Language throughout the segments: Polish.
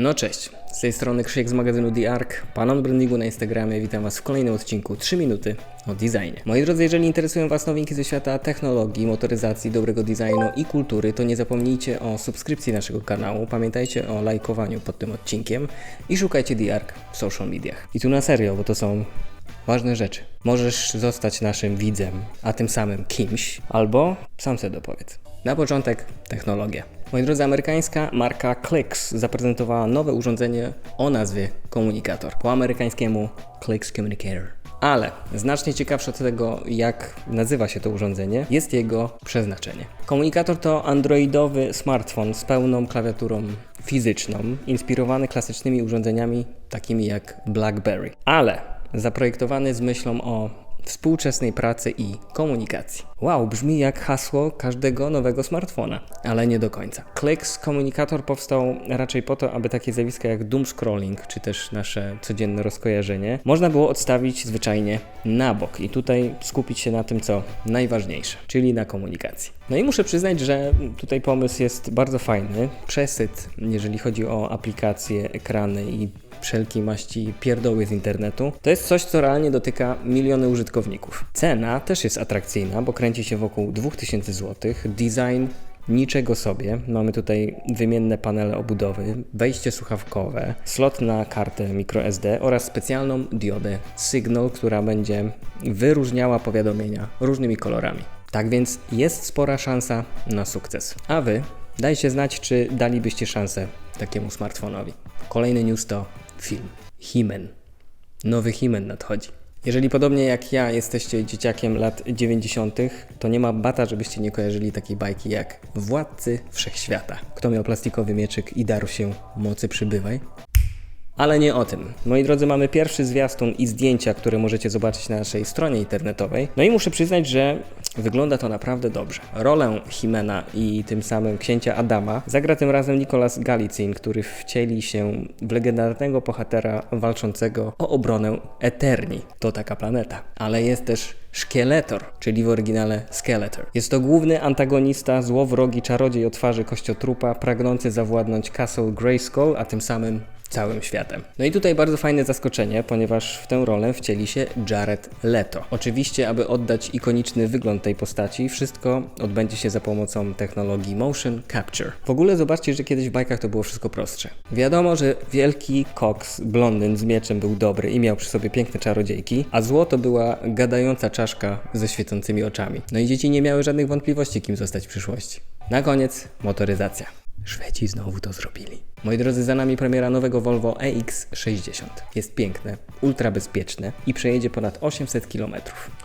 No cześć, z tej strony Krzysiek z magazynu The Ark, pan od brandingu na Instagramie. Witam Was w kolejnym odcinku 3 minuty o designie. Moi drodzy, jeżeli interesują Was nowinki ze świata technologii, motoryzacji, dobrego designu i kultury, to nie zapomnijcie o subskrypcji naszego kanału. Pamiętajcie o lajkowaniu pod tym odcinkiem i szukajcie The Ark w social mediach. I tu na serio, bo to są ważne rzeczy. Możesz zostać naszym widzem, a tym samym kimś, albo sam sobie dopowiedz. Na początek technologia. Moi drodzy, amerykańska marka Clicks zaprezentowała nowe urządzenie o nazwie komunikator. Po amerykańskiemu Clicks Communicator. Ale znacznie ciekawsze od tego, jak nazywa się to urządzenie, jest jego przeznaczenie. Komunikator to androidowy smartfon z pełną klawiaturą fizyczną, inspirowany klasycznymi urządzeniami takimi jak BlackBerry. Ale zaprojektowany z myślą o współczesnej pracy i komunikacji. Wow, brzmi jak hasło każdego nowego smartfona, ale nie do końca. Clicks komunikator powstał raczej po to, aby takie zjawiska jak doom scrolling, czy też nasze codzienne rozkojarzenie, można było odstawić zwyczajnie na bok i tutaj skupić się na tym, co najważniejsze, czyli na komunikacji. No i muszę przyznać, że tutaj pomysł jest bardzo fajny, przesyt, jeżeli chodzi o aplikacje, ekrany i wszelkiej maści pierdoły z internetu, to jest coś, co realnie dotyka miliony użytkowników. Cena też jest atrakcyjna, bo kręci się wokół 2000 zł. Design niczego sobie. Mamy tutaj wymienne panele obudowy, wejście słuchawkowe, slot na kartę microSD oraz specjalną diodę Signal, która będzie wyróżniała powiadomienia różnymi kolorami. Tak więc jest spora szansa na sukces. A wy dajcie znać, czy dalibyście szansę takiemu smartfonowi. Kolejny news to film. Himen. Nowy Himen nadchodzi. Jeżeli podobnie jak ja jesteście dzieciakiem lat 90., to nie ma bata, żebyście nie kojarzyli takiej bajki jak Władcy Wszechświata. Kto miał plastikowy mieczyk i darł się mocy przybywaj? Ale nie o tym. Moi drodzy, mamy pierwszy zwiastun i zdjęcia, które możecie zobaczyć na naszej stronie internetowej. No i muszę przyznać, że wygląda to naprawdę dobrze. Rolę Himena i tym samym księcia Adama zagra tym razem Nicolas Galicin, który wcieli się w legendarnego bohatera walczącego o obronę Eterni. To taka planeta. Ale jest też Szkieletor, czyli w oryginale Skeletor. Jest to główny antagonista, złowrogi czarodziej o twarzy kościotrupa, pragnący zawładnąć Castle Grayskull, a tym samym całym światem. No i tutaj bardzo fajne zaskoczenie, ponieważ w tę rolę wcieli się Jared Leto. Oczywiście, aby oddać ikoniczny wygląd tej postaci, wszystko odbędzie się za pomocą technologii motion capture. W ogóle zobaczcie, że kiedyś w bajkach to było wszystko prostsze. Wiadomo, że wielki Cox, blondyn z mieczem był dobry i miał przy sobie piękne czarodziejki, a zło to była gadająca czaszka ze świecącymi oczami. No i dzieci nie miały żadnych wątpliwości, kim zostać w przyszłości. Na koniec motoryzacja. Szwedzi znowu to zrobili. Moi drodzy, za nami premiera nowego Volvo EX60. Jest piękne, ultra bezpieczne i przejedzie ponad 800 km.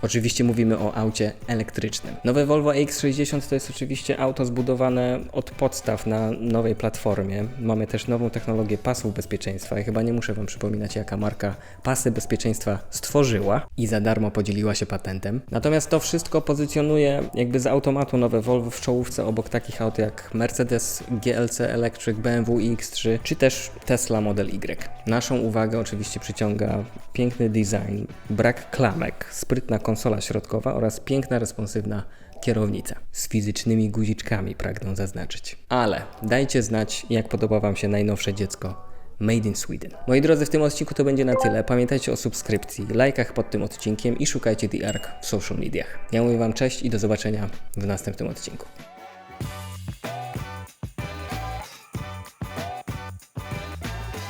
Oczywiście mówimy o aucie elektrycznym. Nowe Volvo EX60 to jest oczywiście auto zbudowane od podstaw na nowej platformie. Mamy też nową technologię pasów bezpieczeństwa i chyba nie muszę Wam przypominać, jaka marka pasy bezpieczeństwa stworzyła i za darmo podzieliła się patentem. Natomiast to wszystko pozycjonuje jakby z automatu nowe Volvo w czołówce obok takich aut jak Mercedes GLC Electric, BMW iX3 czy też Tesla Model Y. Naszą uwagę oczywiście przyciąga piękny design, brak klamek, sprytna konsola środkowa oraz piękna, responsywna kierownica. Z fizycznymi guziczkami pragnę zaznaczyć. Ale dajcie znać, jak podoba Wam się najnowsze dziecko Made in Sweden. Moi drodzy, w tym odcinku to będzie na tyle. Pamiętajcie o subskrypcji, lajkach pod tym odcinkiem i szukajcie The Ark w social mediach. Ja mówię Wam cześć i do zobaczenia w następnym odcinku.